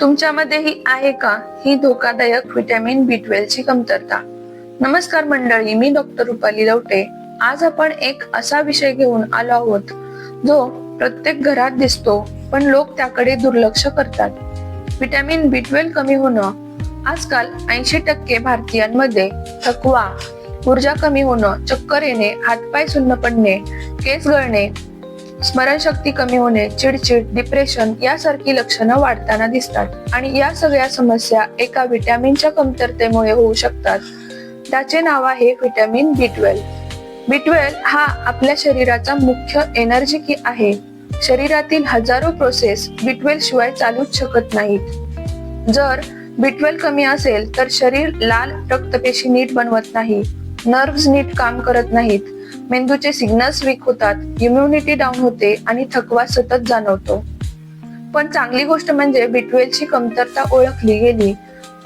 तुमच्यामध्येही आहे का? ही धोकादायक व्हिटॅमिन बी ची कमतरता. नमस्कार मंडळी मी डॉक्टर रुपाली लवटे. आज आपण एक असा विषय घेऊन आलो आहोत जो प्रत्येक घरात दिसतो पण लोक त्याकडे दुर्लक्ष करतात. व्हिटॅमिन बी कमी होणं आजकाल ऐंशी टक्के भारतीयांमध्ये थकवा ऊर्जा कमी होणं चक्कर येणे हातपाय सुन्न पडणे केस गळणे स्मरणशक्ती कमी होणे चिडचिड डिप्रेशन यासारखी लक्षणं वाढताना दिसतात आणि या सगळ्या समस्या एका व्हिटॅमिनच्या कमतरतेमुळे होऊ शकतात. त्याचे नाव आहे vitamin B twelve B twelve हा आपल्या शरीराचा मुख्य एनर्जी की आहे. शरीरातील हजारो प्रोसेस बी ट्वेल्व शिवाय चालूच शकत नाहीत. जर बी ट्वेल्व कमी असेल तर शरीर लाल रक्तपेशी नीट बनवत नाही. नर्व्स नीट काम करत नाहीत. मेंदूचे सिग्नल्स वीक होतात इम्युनिटी डाऊन होते आणि थकवा सतत जाणवतो. पण चांगली गोष्ट म्हणजे बिटवेलची कमतरता ओळखली गेली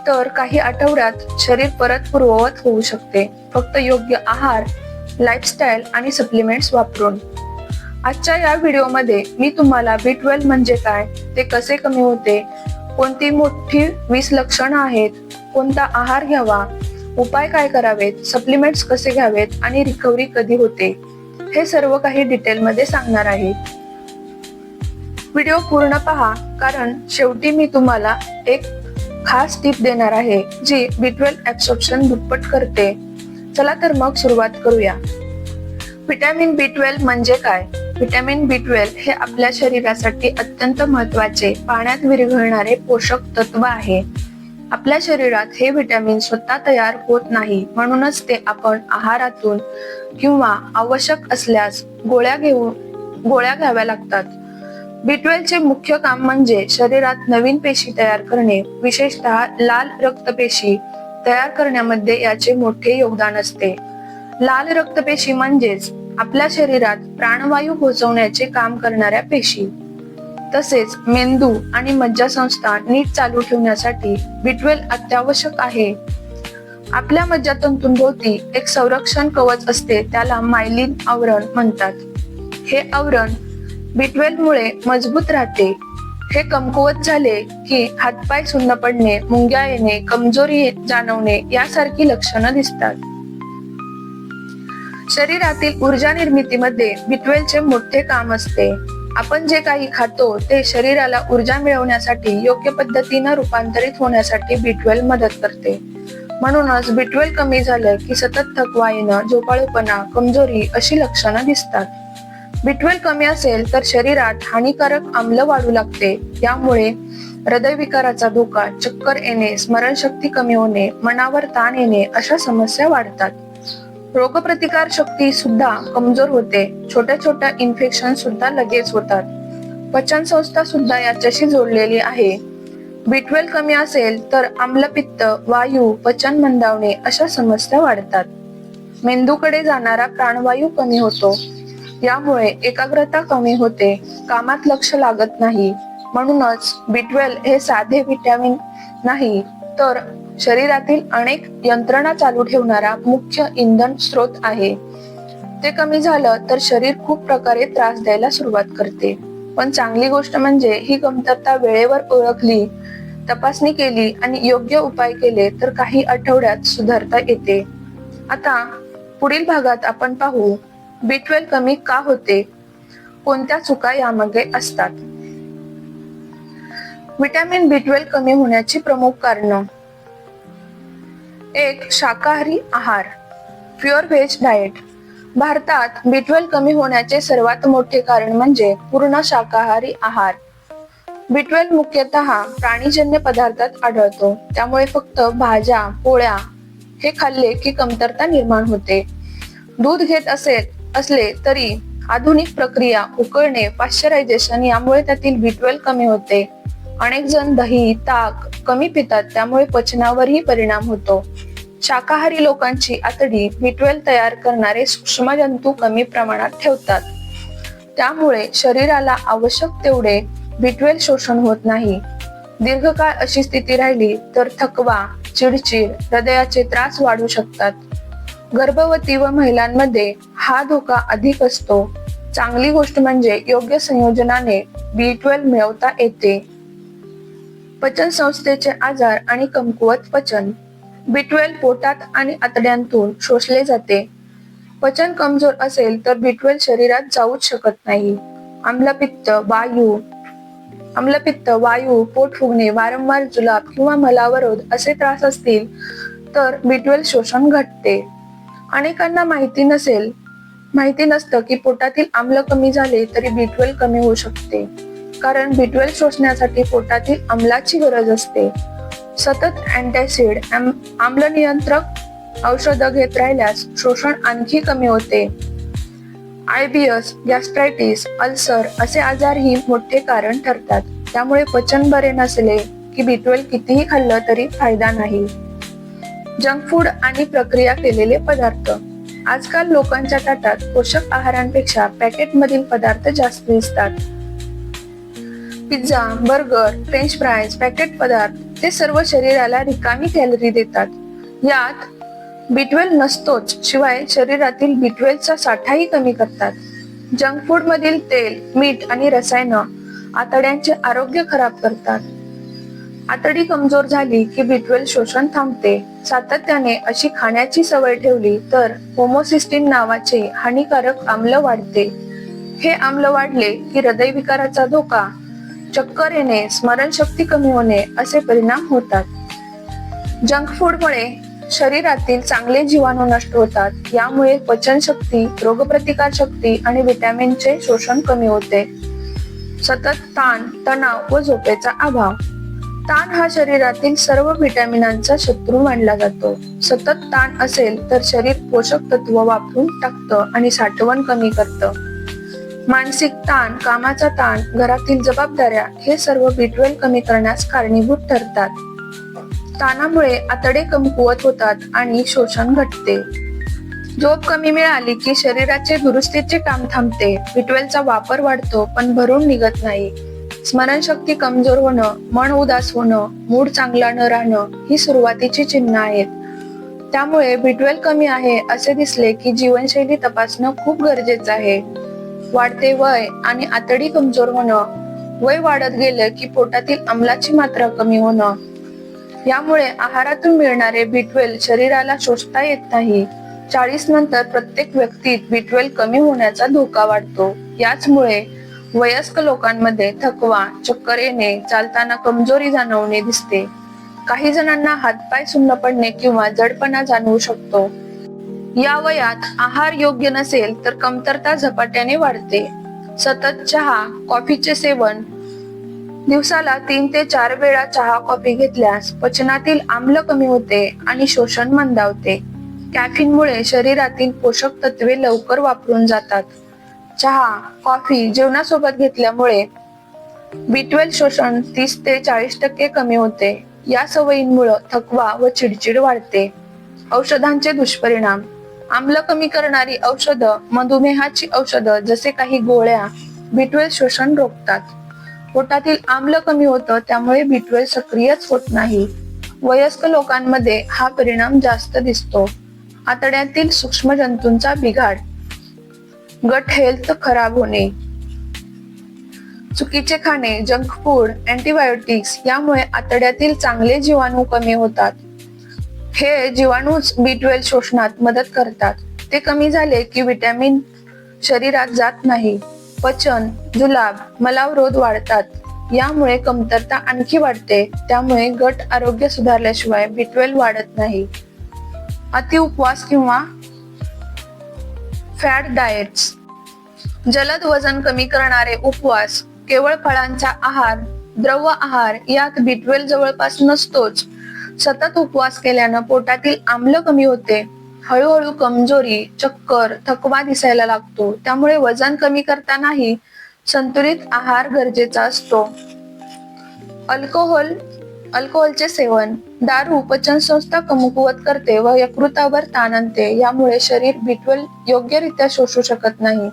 तर काही आठवड्यात शरीर परत पूर्ववत होऊ शकते. फक्त योग्य आहार लाईफस्टाईल आणि सप्लिमेंट्स वापरून. आजच्या या व्हिडिओमध्ये मी तुम्हाला बी ट्वेल्व म्हणजे काय ते कसे कमी होते कोणती मोठी वीस लक्षणं आहेत कोणता आहार घ्यावा उपाय काय करावेत? सप्लिमेंट्स कसे घ्यावेत? आणि रिकव्हरी कधी होते? हे सर्व काही डिटेलमध्ये सांगणार आहे. व्हिडिओ पूर्ण पहा कारण शेवटी मी तुम्हाला एक खास टिप देणार आहे जी बी ट्वेल्व ऍब्सॉर्प्शन दुप्पट करते. चला तर मग सुरुवात करूया. व्हिटॅमिन बी ट्वेल्व म्हणजे काय? व्हिटॅमिन बी ट्वेल्व हे आपल्या शरीरासाठी अत्यंत महत्त्वाचे पाण्यात विरघळणारे पोषक तत्व आहे. आपल्या शरीरात हे व्हिटॅमिन स्वतः तयार होत नाही. म्हणूनच ते आपण आहारातून किंवा आवश्यक असल्यास गोळ्या घेऊन गोळ्या घ्याव्या लागतात. बी चे मुख्य काम म्हणजे शरीरात नवीन पेशी तयार करणे विशेषतः लाल रक्तपेशी तयार करण्यामध्ये याचे मोठे योगदान असते. लाल रक्तपेशी म्हणजेच आपल्या शरीरात प्राणवायू पोहोचवण्याचे काम करणाऱ्या पेशी. तसेच मेंदू आणि मज्जासंस्था नीट चालू ठेवण्यासाठी बिटवेल अत्यावश्यक आहे. आपल्या मज्जातंतूंभोवती एक संरक्षण कवच असते त्याला मायलिन आवरण म्हणतात. हे आवरण बिटवेलमुळे मजबूत राहते. हे कमकुवत झाले की हातपाय सुन्न पडणे मुंग्या येणे कमजोरी जाणवणे यासारखी लक्षणं दिसतात. शरीरातील ऊर्जा निर्मितीमध्ये बिटवेलचे मोठे काम असते. आपण जे काही खातो ते शरीराला ऊर्जा मिळवण्यासाठी योग्य पद्धतीनं रूपांतरित होण्यासाठी बी मदत करते. म्हणूनच बी कमी झालं की सतत थकवा येणं झोपाळूपणा कमजोरी अशी लक्षणं दिसतात. बी कमी असेल तर शरीरात हानिकारक आम्ल वाढू लागते. यामुळे हृदयविकाराचा धोका चक्कर येणे स्मरणशक्ती कमी होणे मनावर ताण येणे अशा समस्या वाढतात. रोगप्रतिकार शक्ती सुद्धा कमजोर होते. छोट्या छोट्या इन्फेक्शन सुद्धा लगेच होतात. पचन संस्था सुद्धा याच्याशी जोडलेली आहे. बिटवेल कमी असेल तर आम्लपित्त वायू पचन मंदावणे अशा समस्या वाढतात. मेंदूकडे जाणारा प्राणवायू कमी होतो. यामुळे एकाग्रता कमी होते. कामात लक्ष लागत नाही. म्हणूनच बिटवेल हे साधे विटॅमिन नाही. तर शरीरातील अनेक यंत्रणा चालू ठेवणारा मुख्य इंधन स्रोत आहे. ते कमी झालं तर शरीर खूप प्रकारे त्रास द्यायला सुरुवात करते. पण चांगली गोष्ट म्हणजे ही कमतरता वेळेवर ओळखली तपासणी केली आणि योग्य उपाय केले तर काही आठवड्यात सुधारता येते. आता पुढील भागात आपण पाहू बी कमी का होते? कोणत्या चुका यामध्ये असतात? विटॅमिन बी ट्वेल्व कमी होण्याची प्रमुख कारण. एक शाकाहारी आहार प्युअर व्हेज डाएट भारतात बी कमी होण्याचे सर्वात मोठे कारण म्हणजे पूर्ण शाकाहारी आहार. बी मुख्यतः प्राणीजन्य पदार्थात आढळतो. त्यामुळे फक्त भाज्या पोळ्या हे खाल्ले की कमतरता निर्माण होते. दूध घेत असेल असले तरी आधुनिक प्रक्रिया उकळणे पाश्चरायझेशन यामुळे त्यातील बी कमी होते. अनेक जण दही ताक कमी पितात त्यामुळे पचनावरही परिणाम होतो. शाकाहारी लोकांची आतडी बिटवेल तयार करणारे सूक्ष्म जंतू कमी प्रमाणात ठेवतात. त्यामुळे शरीराला आवश्यक तेवढे बिटवेल शोषण होत नाही. दीर्घकाळ अशी स्थिती राहिली तर थकवा चिडचिड हृदयाचे त्रास वाढू शकतात. गर्भवती व महिलांमध्ये हा धोका अधिक असतो. चांगली गोष्ट म्हणजे योग्य संयोजनाने बी ट्वेल्व मिळवता येते. पचन संस्थेचे आजार आणि कमकुवत पचन. बी पोटात आणि आतड्यांतून शोषले जाते. पचन कमजोर असेल तर बी शरीरात जाऊच शकत नाही. आम्लपित्त वायू. आम्लपित्त वायू पोट फुगणे वारंवार जुलाब किंवा मलावरोध असे त्रास असतील तर बी शोषण घटते. अनेकांना माहिती नसेल माहिती नसतं की पोटातील आम्ल कमी झाले तरी बी कमी होऊ शकते. कारण बी शोषण्यासाठी पोटातील आम्लाची गरज असते. सतत अँटॅसिड आम्ल नियंत्रक औषधं घेत राहिल्यास शोषण आणखी कमी होते. आयबीएस गॅस्ट्रायटिस अल्सर असे आजारही मोठे कारण ठरतात. त्यामुळे पचन बरे नसले की बी कितीही खाल्लं तरी फायदा नाही. जंक फूड आणि प्रक्रिया केलेले पदार्थ. आजकाल लोकांच्या ताटात पोषक आहारांपेक्षा पॅकेटमधील पदार्थ जास्त दिसतात. Pizza burger french fries packet पदार्थ ते सर्व शरीराला रिकामी कॅलरी देतात. यात बिटवेल नसतोच शिवाय शरीरातील बिटवेलचा साठाही कमी करतात. जंक फूड मधील तेल मीठ आणि रसायनं आतड्यांचे आरोग्य खराब करतात. आतडी कमजोर झाली की बिटवेल शोषण थांबते. सातत्याने अशी खाण्याची सवय ठेवली तर होमोसिस्टीन नावाचे हानिकारक आम्ल वाढते. हे आम्ल वाढले की हृदयविकाराचा धोका चक्कर येणे स्मरणशक्ती कमी होणे असे परिणाम होतात. जंक फूडमुळे शरीरातील चांगले जीवाणू नष्ट होतात. यामुळे पचनशक्ती रोगप्रतिकार शक्ती आणि व्हिटॅमिनचे शोषण कमी होते. सतत ताण तणाव व झोपेचा अभाव. ताण हा शरीरातील सर्व व्हिटॅमिनांचा शत्रू मानला जातो. सतत ताण असेल तर शरीर पोषक तत्व वापरून टाकतं आणि साठवण कमी करतं. मानसिक ताण कामाचा ताण घरातील जबाबदाऱ्या हे सर्व बिटवेल कमी करण्यास कारणीभूत ठरतात. ताणामुळे आतडे कमकुवत होतात आणि शोषण घटते. झोप कमी मिळाली की शरीराचे दुरुस्तीचे काम थांबते. बिटवेलचा वापर वाढतो पण भरून निघत नाही. स्मरणशक्ती कमजोर होणं मन उदास होणं मूड चांगला न राहणं ही सुरुवातीची चिन्ह आहेत. त्यामुळे बिटवेल कमी आहे असे दिसले की जीवनशैली तपासणं खूप गरजेचं आहे. वाढते वय आणि आतडी कमजोर होणं. वय वाढत गेलं की पोटातील अंमलाची मात्रा कमी होणं. यामुळे आहारातून मिळणारे बीटवेल शरीराला शोषता येत नाही. चाळीस नंतर प्रत्येक व्यक्तीत बीटवेल कमी होण्याचा धोका वाढतो. याचमुळे वयस्क लोकांमध्ये थकवा चक्कर येणे चालताना कमजोरी जाणवणे दिसते. काही जणांना हातपाय सुन्न पडणे किंवा जडपणा जाणवू शकतो. या वयात आहार योग्य नसेल तर कमतरता झपाट्याने वाढते. सतत चहा कॉफीचे सेवन. दिवसाला तीन ते चार वेळा चहा कॉफी घेतल्यास पचनातील आम्ल कमी होते आणि शोषण मंदावते. कॅफिनमुळे शरीरातील पोषक तत्वे लवकर वापरून जातात. चहा कॉफी जेवणासोबत घेतल्यामुळे बिटवेल शोषण तीस ते चाळीस टक्के कमी होते. या सवयींमुळे थकवा व चिडचिड वाढते. औषधांचे दुष्परिणाम. आम्ल कमी करणारी औषधं मधुमेहाची औषधं जसे काही गोळ्या बिटवेल शोषण रोखतात. पोटातील आम्ल कमी होतं त्यामुळे बिटवेल सक्रियच होत नाही. वयस्क लोकांमध्ये हा परिणाम जास्त दिसतो. आतड्यातील सूक्ष्म जंतूंचा बिघाड. गट हेल्थ खराब होणे. चुकीचे खाणे जंक फूड अँटीबायोटिक्स यामुळे आतड्यातील चांगले जीवाणू कमी होतात. हे जीवाणूच बी ट्वेल्व शोषणात मदत करतात. ते कमी झाले की विटॅमिन शरीरात जात नाही. पचन जुलाब मलावरोध वाढतात. यामुळे कमतरता आणखी वाढते. त्यामुळे गट आरोग्य सुधारल्याशिवाय बी ट्वेल्व वाढत नाही. अति उपवास किंवा फॅट डाएट्स. जलद वजन कमी करणारे उपवास केवळ फळांचा आहार द्रव आहार यात बी ट्वेल्व जवळपास नसतोच. सतत उपवास केल्यानं पोटातील आम्ल कमी होते. हळूहळू कमजोरी चक्कर थकवा दिसायला लागतो. त्यामुळे वजन कमी करतानाही संतुलित आहार गरजेचा असतो. अल्कोहोल अल्कोहोलचे सेवन. दारू पचन संस्था कमकुवत करते व यकृतावर ताण आणते. यामुळे शरीर बिटवल योग्यरित्या शोषू शकत नाही.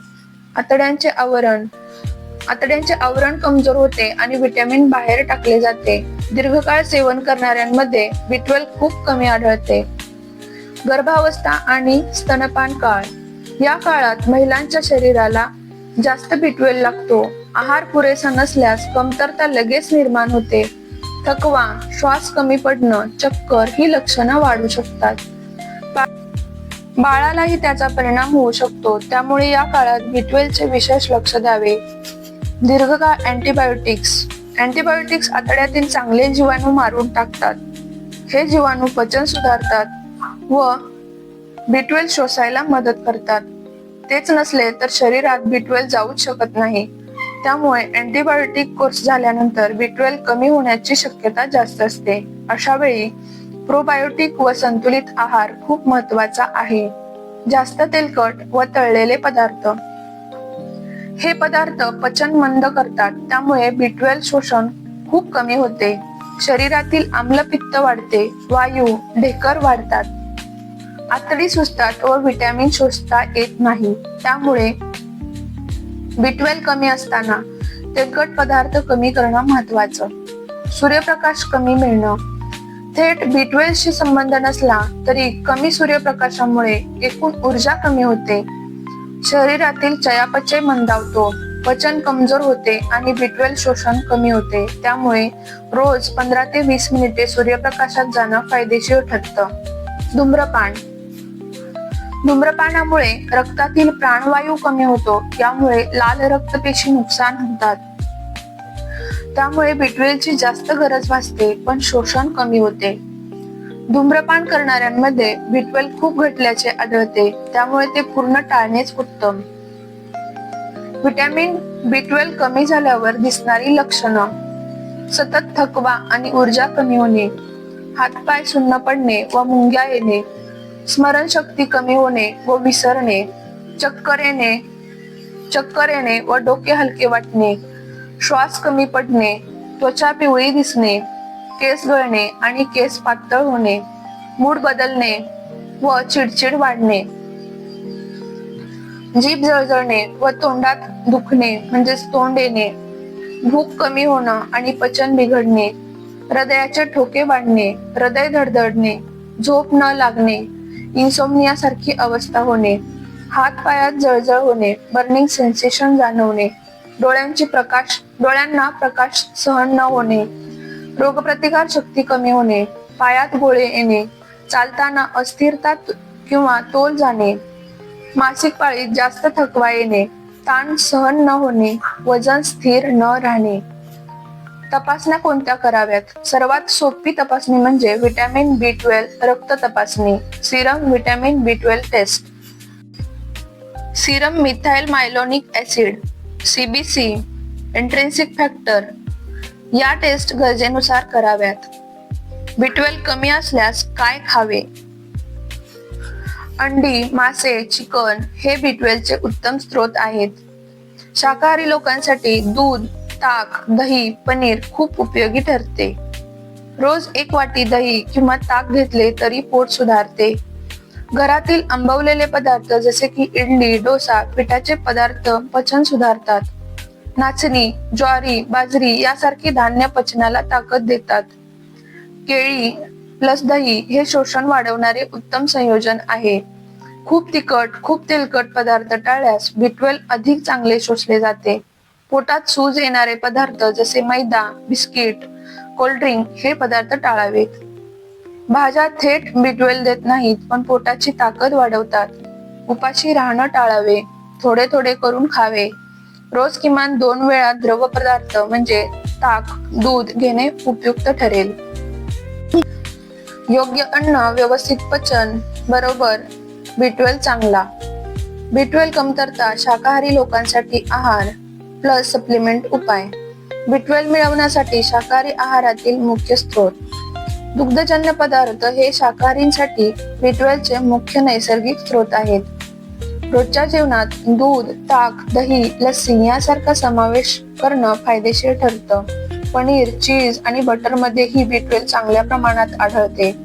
आतड्यांचे आवरण. आतड्यांचे आवरण कमजोर होते आणि व्हिटॅमिन बाहेर टाकले जाते. दीर्घकाळ सेवन करणाऱ्यांमध्ये बिटवेल खूप कमी आढळते. गर्भावस्था आणि स्तनपान काळ. या काळात महिलांच्या शरीराला जास्त बिटवेल लागतो. आहार पुरेसा नसल्यास कमतरता लगेच निर्माण होते. थकवा श्वास कमी पडणं चक्कर ही लक्षणं वाढू शकतात. बाळालाही त्याचा परिणाम होऊ शकतो. त्यामुळे या काळात बी विशेष लक्ष द्यावे. दीर्घकाळ अँटीबायोटिक्स. अँटीबायोटिक्स आतड्यातील चांगले जीवाणू मारून टाकतात. हे जीवाणू पचन सुधारतात व बिटवेल शोषायला मदत करतात. तेच नसले तर शरीरात बिटवेल जाऊच शकत नाही. त्यामुळे अँटीबायोटिक कोर्स झाल्यानंतर बिटवेल कमी होण्याची शक्यता जास्त असते. अशा वेळी प्रोबायोटिक व संतुलित आहार खूप महत्त्वाचा आहे. जास्त तेलकट व तळलेले पदार्थ. हे पदार्थ पचन मंद करतात. त्यामुळे बी शोषण खूप कमी होते. शरीरातील आम्लपित्त वाढते. वायू ढेकर वाढतात. आतडी सुचतात व व्हिटॅमिन शोषता येत नाही. त्यामुळे बी कमी असताना तेलकट पदार्थ कमी करणं महत्वाचं सूर्यप्रकाश कमी मिळणं. थेट बी शी संबंध नसला तरी कमी सूर्यप्रकाशामुळे एकूण ऊर्जा कमी होते. शरीरातील चयापचय मंदावतो. पचन कमजोर होते आणि बिटवेल शोषण कमी होते. त्यामुळे रोज पंधरा ते वीस मिनिटे सूर्यप्रकाशात जाणं फायदेशीर ठरतं. धूम्रपान. धूम्रपानामुळे रक्तातील प्राणवायू कमी होतो. यामुळे लाल रक्तपेशी नुकसान होतात. त्यामुळे बिटवेलची जास्त गरज भासते पण शोषण कमी होते. धूम्रपान करणाऱ्यांमध्ये बिटवेल खूप घटल्याचे आढळते त्यामुळे ते पूर्ण टाळणेच उत्तम. व्हिटॅमिन बिटवेल कमी झाल्यावर दिसणारी लक्षणं. सतत थकवा आणि ऊर्जा कमी होणे हातपाय सुन्न पडणे व मुंग्या येणे स्मरणशक्ती कमी होणे व विसरणे चक्कर येणे चक्कर येणे व डोके हलके वाटणे श्वास कमी पडणे त्वचा पिवळी दिसणे केस गळणे आणि केस पातळ होणे मूड बदलणे व चिडचिड वाढणे. जीभ जळजळणे व तोंडात दुखणे म्हणजेच तोंड येणे. भूक कमी होणं आणि पचन बिघडणे. हृदयाचे ठोके वाढणे हृदय धडधडणे झोप न लागणे इन्सोमनिया सारखी अवस्था होणे. हात पायात जळजळ होणे बर्निंग सेन्सेशन जाणवणे. डोळ्यांची प्रकाश डोळ्यांना प्रकाश सहन न होणे. रोगप्रतिकार शक्ती कमी होणे पायात गोळे येणे चालताना अस्थिरता किंवा तोल जाणे मासिक पाळीत जास्त थकवा येणे ताण सहन न होणे वजन स्थिर न राहणे. तपासण्या कोणत्या कराव्यात? सर्वात सोपी तपासणी म्हणजे व्हिटॅमिन बी ट्वेल्व रक्त तपासणी. Serum vitamin B twelve test. Serum methyl malonic acid CBC intrinsic factor. या टेस्ट गरजेनुसार कराव्यात. बी ट्वेल्व कमी असल्यास काय खावे? अंडी मासे चिकन हे बी उत्तम स्रोत आहेत. शाकाहारी लोकांसाठी दूध ताक दही पनीर खूप उपयोगी ठरते. रोज एक वाटी दही किंवा ताक घेतले तरी पोट सुधारते. घरातील आंबवलेले पदार्थ जसे की इडली डोसा पिठाचे पदार्थ पचन सुधारतात. नाचणी ज्वारी बाजरी यासारखी धान्य पचनाला ताकद देतात. केळी प्लस दही हे शोषण वाढवणारे उत्तम संयोजन आहे. खूप तिखट खूप तेलकट पदार्थ टाळल्यास बिटवेल अधिक चांगले शोषले जाते. पोटात सूज येणारे पदार्थ जसे मैदा बिस्किट कोल्ड्रिंक हे पदार्थ टाळावेत. भाज्या थेट बिटवेल देत नाहीत पण पोटाची ताकद वाढवतात. उपाशी राहणं टाळावे थोडे थोडे करून खावे. रोज किमान दोन वेळा द्रव पदार्थ म्हणजे ताक दूध घेणे उपयुक्त ठरेल. योग्य अन्न व्यवस्थित पचन बरोबर बिटवेल चांगला. बिटवेल कमतरता शाकाहारी लोकांसाठी आहार प्लस सप्लिमेंट उपाय. बिटवेल मिळवण्यासाठी शाकाहारी आहारातील मुख्य स्रोत. दुग्धजन्य पदार्थ हे शाकाहारींसाठी बिटवेलचे मुख्य नैसर्गिक स्रोत आहेत. रोजच्या जेवणात दूध ताक दही लस्सी यासारखा समावेश करणं फायदेशीर ठरतं. पनीर चीज आणि बटरमध्येही बी बी चांगल्या प्रमाणात आढळते.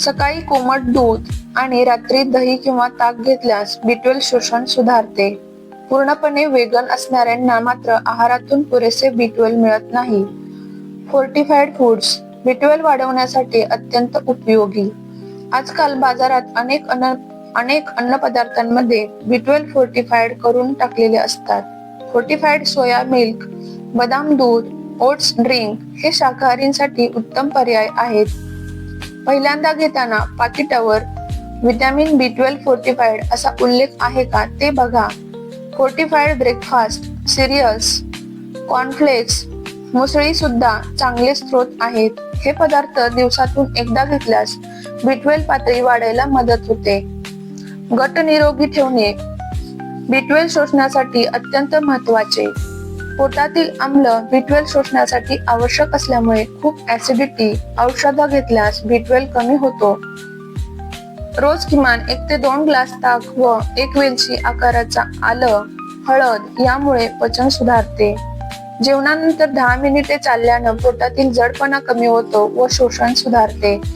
सकाळी कोमट दूध आणि रात्री दही किंवा ताक घेतल्यास बी शोषण सुधारते. पूर्णपणे वेगन असणाऱ्यांना मात्र आहारातून पुरेसे बी मिळत नाही. फोर्टिफाईड फूड्स बी वाढवण्यासाठी अत्यंत उपयोगी. आजकाल बाजारात अनेक अन अनेक अन्न पदार्थांमध्ये बी फोर्टिफाईड करून टाकलेले असतात. फोर्टिफाईड सोया मिल्क बदाम दूध ओट्स ड्रिंक हे शाकाहारींसाठी उत्तम पर्याय आहेत. पहिल्यांदा घेताना पाकिटावर व्हिटॅमिन बी ट्वेल्व फोर्टिफाईड असा उल्लेख आहे का ते बघा. Fortified breakfast cereals cornflakes muesli सुद्धा चांगले स्रोत आहेत. हे पदार्थ दिवसातून एकदा घेतल्यास बी ट्वेल्व पातळी वाढायला मदत होते. गट निरोगी ठेवणे बी शोषण्यासाठी अत्यंत महत्त्वाचे पोटातील आम्ल बी शोषण्यासाठी आवश्यक असल्यामुळे खूप ऍसिडिटी औषधं घेतल्यास बी कमी होतो. रोज किमान एक ते दोन ग्लास ताक व एक वेलची आकाराचा आलं हळद यामुळे पचन सुधारते. जेवणानंतर दहा मिनिटे चालल्यानं पोटातील जडपणा कमी होतो व शोषण सुधारते.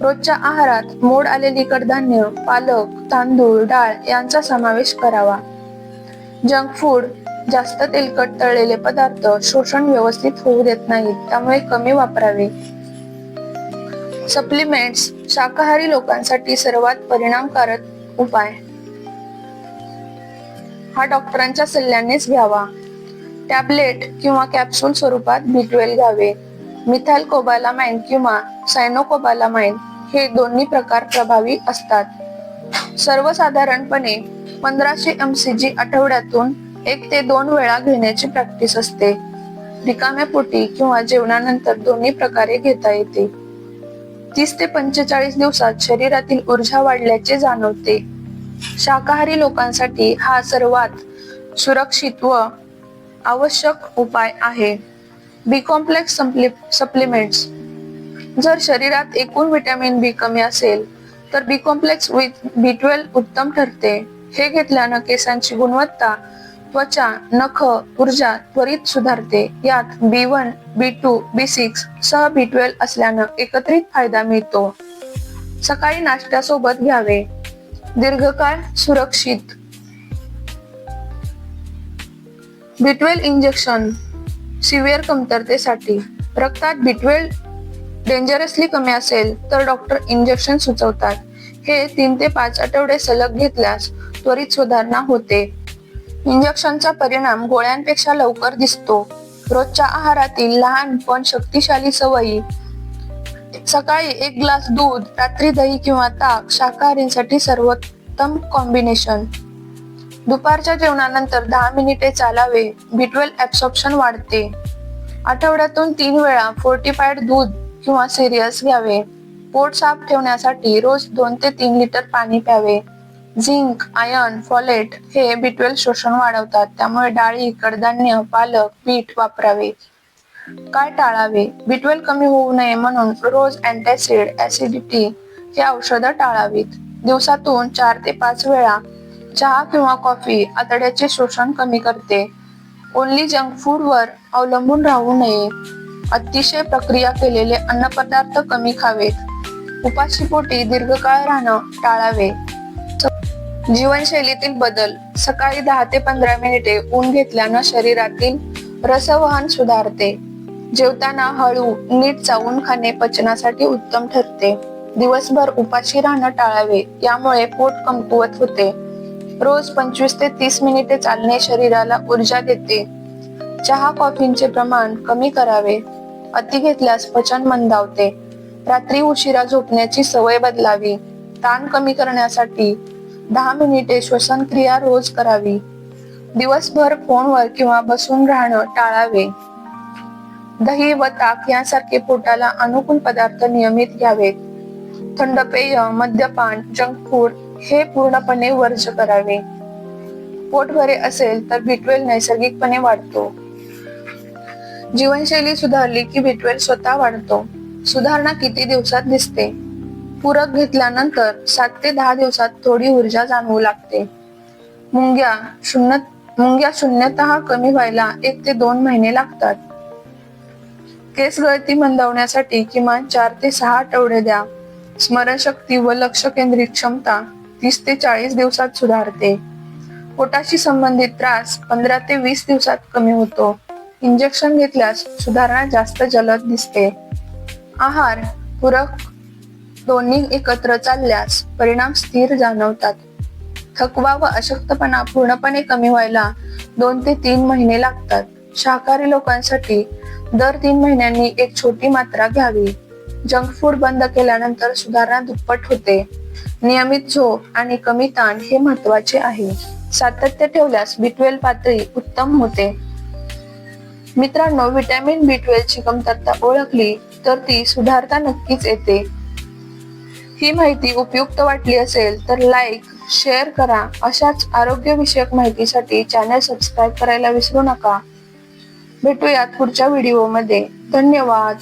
रोजच्या आहारात मोड आलेली कडधान्य पालक तांदूळ डाळ यांचा समावेश करावा. जंक फूड जास्त तेलकट तळलेले पदार्थ शोषण व्यवस्थित होऊ देत नाहीत त्यामुळे कमी वापरावे. सप्लिमेंट्स शाकाहारी लोकांसाठी सर्वात परिणामकारक उपाय. हा डॉक्टरांच्या सल्ल्यानेच घ्यावा. टॅबलेट किंवा कॅप्सूल स्वरूपात बी ट्वेल्व घ्यावे. मिथाल कोबालामाइन किंवा सायनोकोबालामाइन हे दोन्ही प्रकार प्रभावी असतात. सर्वसाधारणपणे पंधराशे एम सी जी आठवड्यातून एक ते दोन वेळा घेण्याची प्रॅक्टिस असते. रिकाम्या पोटी किंवा जेवणानंतर दोन्ही प्रकारे घेता येते. तीस ते पंचेचाळीस दिवसात शरीरातील ऊर्जा वाढल्याचे जाणवते. शाकाहारी लोकांसाठी हा सर्वात सुरक्षित व आवश्यक उपाय आहे. बी कॉम्प्लेक्स सप्लिमेंट्स जर शरीरात एकूण व्हिटॅमिन बी कमी असेल तर B complex with B twelve उत्तम ठरते. हे घेतल्यानं केसांची गुणवत्ता त्वचा नख ऊर्जा त्वरित सुधारते. यात B one B two B six सह बी ट्वेल्व असल्यानं एकत्रित फायदा मिळतो. सकाळी नाश्त्यासोबत घ्यावे. दीर्घकाळ सुरक्षित. बी ट्वेल्व इंजेक्शन सिव्हिअर कमतरतेसाठी. रक्तात बी ट्वेल्व डेंजरसली कमी असेल तर डॉक्टर इंजेक्शन सुचवतात. हे तीन ते पाच आठवडे सलग घेतल्यास त्वरित सुधारणा होते. इंजेक्शनचा परिणाम गोळ्यांपेक्षा लवकर दिसतो. रोजच्या आहारातील लहान पण शक्तिशाली सवयी. सकाळी एक ग्लास दूध रात्री दही किंवा ताक शाकाहारींसाठी सर्वोत्तम कॉम्बिनेशन. दुपारच्या जेवणानंतर दहा मिनिटे चालावे. बी ट्वेल्व ऍब्सॉर्प्शन वाढते. आठवड्यातून तीन वेळा फोर्टिफाईड दूध किंवा सिरियल्स घ्यावे. पोट साफ ठेवण्यासाठी रोज दोन ते तीन लिटर पाणी प्यावे. झिंक आयर्न फॉलेट हे बिटवेल शोषण वाढवतात. त्यामुळे डाळी कडधान्य पालक पीठ वापरावे. काय टाळावे? बिटवेल कमी होऊ नये म्हणून रोज अँटॅसिड ऍसिडिटी हे औषधं टाळावीत. दिवसातून चार ते पाच वेळा चहा किंवा कॉफी आतड्याचे शोषण कमी करते. ओनली जंक फूड वर अवलंबून राहू नये. अतिशय प्रक्रिया केलेले अन्नपदार्थ कमी खावेत उपाशीपोटी दीर्घकाळ राहणं टाळावे. जीवनशैलीतील बदल. सकाळी दहा ते पंधरा मिनिटे ऊन घेतल्यानं शरीरातील रसवहन सुधारते. जेवताना हळू नीट चावून खाणे पचनासाठी उत्तम ठरते. दिवसभर उपाशी राहणं टाळावे यामुळे पोट कमकुवत होते. रोज पंचवीस ते तीस मिनिटे चालणे शरीराला ऊर्जा देते. चहा कॉफींचे प्रमाण कमी करावे. अति घेतल्यास पचन मंदावते. रात्री उशिरा झोपण्याची सवय बदलावी. ताण कमी करण्यासाठी दहा मिनिटे श्वसन क्रिया रोज करावी. दिवसभर फोनवर किंवा बसून राहणं टाळावे. दही व ताक यांसारखे पोटाला अनुकूल पदार्थ नियमित घ्यावेत. थंड पेय मद्यपान जंक फूड हे पूर्णपणे वर्ज करावे. पोट बरे असेल तर बिटवेल नैसर्गिकपणे वाढतो. जीवनशैली सुधारली की बी स्वतः वाढतो. सुधारणा किती दिवसात दिसते? पूरक घेतल्यानंतर सात ते दहा दिवसात थोडी ऊर्जा जाणवू लागते. मुंग्या शून्य मुंग्या शून्यत कमी व्हायला एक ते दोन महिने लागतात. केस गळती मंदवण्यासाठी किमान चार ते सहा आठवडे द्या. स्मरणशक्ती व लक्ष केंद्रित क्षमता तीस ते चाळीस दिवसात सुधारते. पोटाशी संबंधित त्रास पंधरा ते वीस दिवसात कमी होतो. इंजेक्शन घेतल्यास सुधारणा जास्त जलद दिसते. आहार पूरक दोन्ही एकत्र चालल्यास परिणाम स्थिर जाणवतात. थकवा व अशक्तपणा पूर्णपणे कमी व्हायला दोन ते तीन महिने लागतात. शाकाहारी लोकांसाठी दर तीन महिन्यांनी एक छोटी मात्रा घ्यावी. जंक फूड बंद केल्यानंतर सुधारणा दुप्पट होते. नियमित झोप आणि कमी ताण हे महत्त्वाचे आहे. सातत्य ठेवल्यास बी पातळी उत्तम होते. मित्रांनो व्हिटॅमिन बी ची कमतरता ओळखली तर ती सुधारता नक्कीच येते. ही माहिती उपयुक्त वाटली असेल तर लाईक शेअर करा. अशाच आरोग्यविषयक माहितीसाठी चॅनल सबस्क्राईब करायला विसरू नका. भेटूयात पुढच्या व्हिडिओमध्ये धन्यवाद.